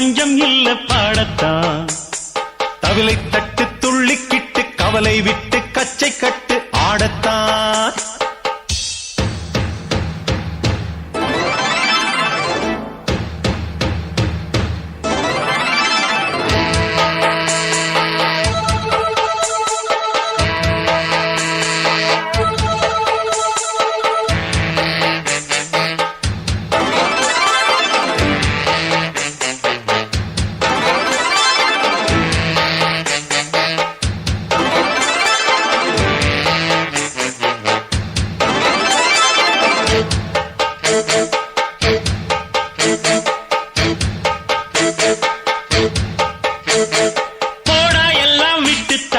பஞ்சம் இல்ல பாடத்தான். தவிலை தட்டு துள்ளிக்கிட்டு கவலை விட்டு கச்சை கட்டு ஆடத்தான்.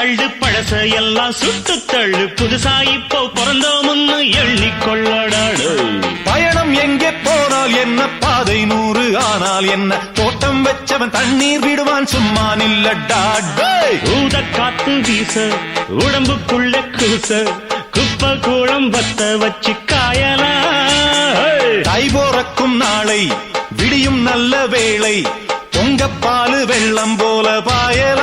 தள்ளு பழச எல்லாம் சுட்டு தள்ளு. புதுசா இப்போ பிறந்தோம்னு எண்ணிக்கொள்ளடாடு. பயணம் எங்கே போனால் என்ன? பாதை நூறு ஆனால் என்ன? தோட்டம் வச்சவன் தண்ணீர் விடுவான் சும்மா நில்லடா. ஊத காத்து வீச உடம்புக்குள்ள கூச குப்ப கூளம் வத்த வச்சு காயலாம் தை போறக்கும் நாளை விடியும் நல்ல வேளை பொங்கப்பாலு வெள்ளம் போல பாயலாம்